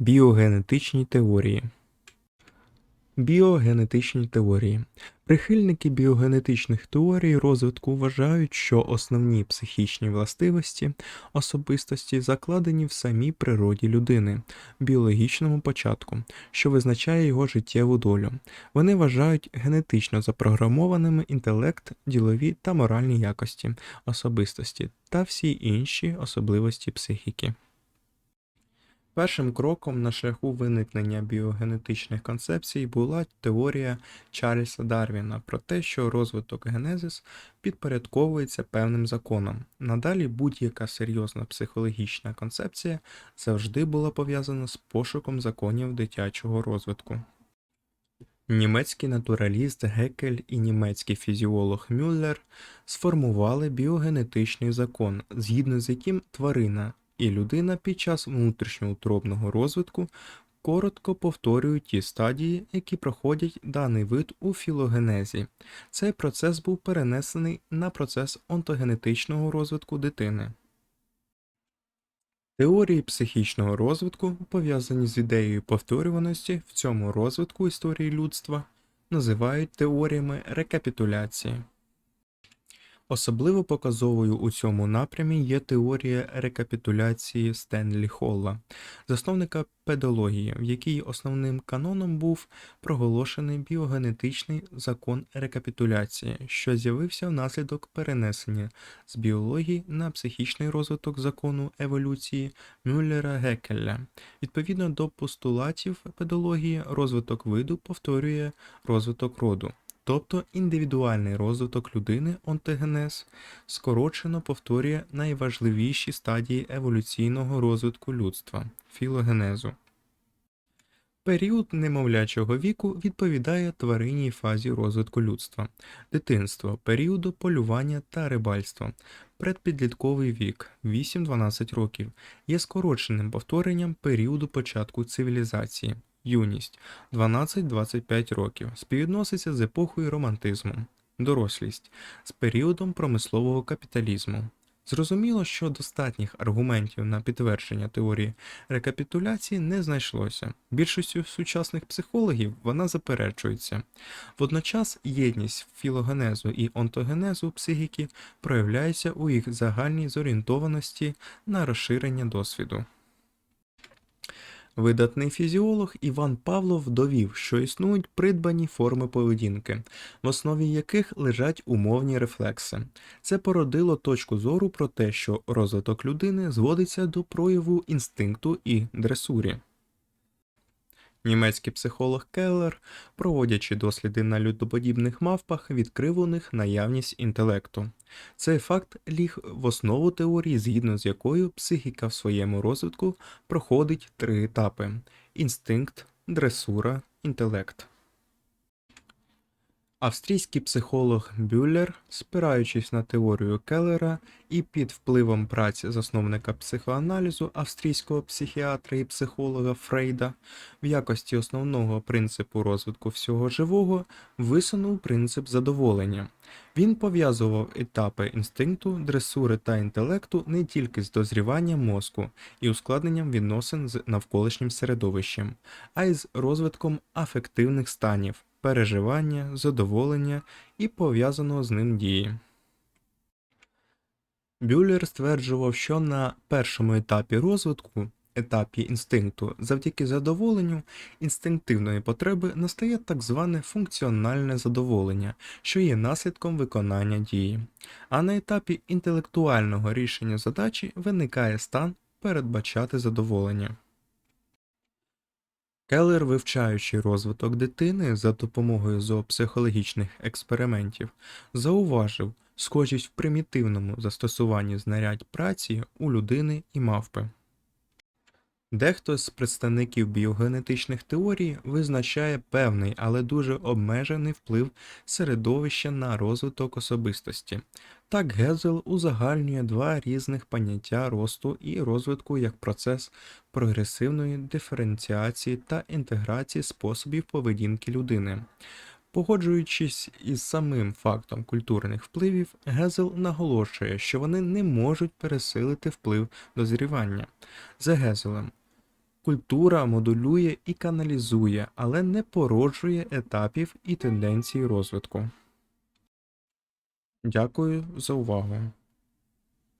Біогенетичні теорії. Біогенетичні теорії. Прихильники біогенетичних теорій розвитку вважають, що основні психічні властивості особистості закладені в самій природі людини, біологічному початку, що визначає його життєву долю. Вони вважають генетично запрограмованими інтелект, ділові та моральні якості особистості та всі інші особливості психіки. Першим кроком на шляху виникнення біогенетичних концепцій була теорія Чарльза Дарвіна про те, що розвиток генезис підпорядковується певним законам. Надалі будь-яка серйозна психологічна концепція завжди була пов'язана з пошуком законів дитячого розвитку. Німецький натураліст Гекель і німецький фізіолог Мюллер сформували біогенетичний закон, згідно з яким тварина і людина під час внутрішньоутробного розвитку коротко повторюють ті стадії, які проходять даний вид у філогенезі. Цей процес був перенесений на процес онтогенетичного розвитку дитини. Теорії психічного розвитку, пов'язані з ідеєю повторюваності в цьому розвитку історії людства, називають теоріями рекапітуляції. Особливо показовою у цьому напрямі є теорія рекапітуляції Стенлі Холла, засновника педології, в якій основним каноном був проголошений біогенетичний закон рекапітуляції, що з'явився внаслідок перенесення з біології на психічний розвиток закону еволюції Мюллера Геккеля. Відповідно до постулатів педології, розвиток виду повторює розвиток роду. Тобто індивідуальний розвиток людини онтогенез скорочено повторює найважливіші стадії еволюційного розвитку людства філогенезу. Період немовлячого віку відповідає тваринній фазі розвитку людства, дитинство, періоду полювання та рибальства, предпідлітковий вік 8-12 років є скороченим повторенням періоду початку цивілізації. Юність 12-25 років співвідноситься з епохою романтизму, дорослість з періодом промислового капіталізму. Зрозуміло, що достатніх аргументів на підтвердження теорії рекапітуляції не знайшлося. Більшістю сучасних психологів вона заперечується. Водночас єдність філогенезу і онтогенезу психіки проявляється у їх загальній зорієнтованості на розширення досвіду. Видатний фізіолог Іван Павлов довів, що існують придбані форми поведінки, в основі яких лежать умовні рефлекси. Це породило точку зору про те, що розвиток людини зводиться до прояву інстинкту і дресурі. Німецький психолог Келлер, проводячи досліди на людоподібних мавпах, відкрив у них наявність інтелекту. Цей факт ліг в основу теорії, згідно з якою психіка в своєму розвитку проходить три етапи: інстинкт, дресура, інтелект. Австрійський психолог Бюллер, спираючись на теорію Келлера і під впливом праці засновника психоаналізу австрійського психіатра і психолога Фрейда, в якості основного принципу розвитку всього живого висунув принцип задоволення. Він пов'язував етапи інстинкту, дресури та інтелекту не тільки з дозріванням мозку і ускладненням відносин з навколишнім середовищем, а й з розвитком афективних станів переживання, задоволення і пов'язаного з ним дії. Бюллер стверджував, що на першому етапі розвитку, етапі інстинкту, завдяки задоволенню інстинктивної потреби настає так зване функціональне задоволення, що є наслідком виконання дії, а на етапі інтелектуального рішення задачі виникає стан передбачати задоволення. Келлер, вивчаючи розвиток дитини за допомогою зоопсихологічних експериментів, зауважив схожість в примітивному застосуванні знарядь праці у людини і мавпи. Дехто з представників біогенетичних теорій визначає певний, але дуже обмежений вплив середовища на розвиток особистості. Так Гезел узагальнює два різних поняття росту і розвитку як процес прогресивної диференціації та інтеграції способів поведінки людини. Погоджуючись із самим фактом культурних впливів, Гезел наголошує, що вони не можуть пересилити вплив дозрівання. За Гезелем, Культура модулює і каналізує, але не породжує етапів і тенденцій розвитку. Дякую за увагу.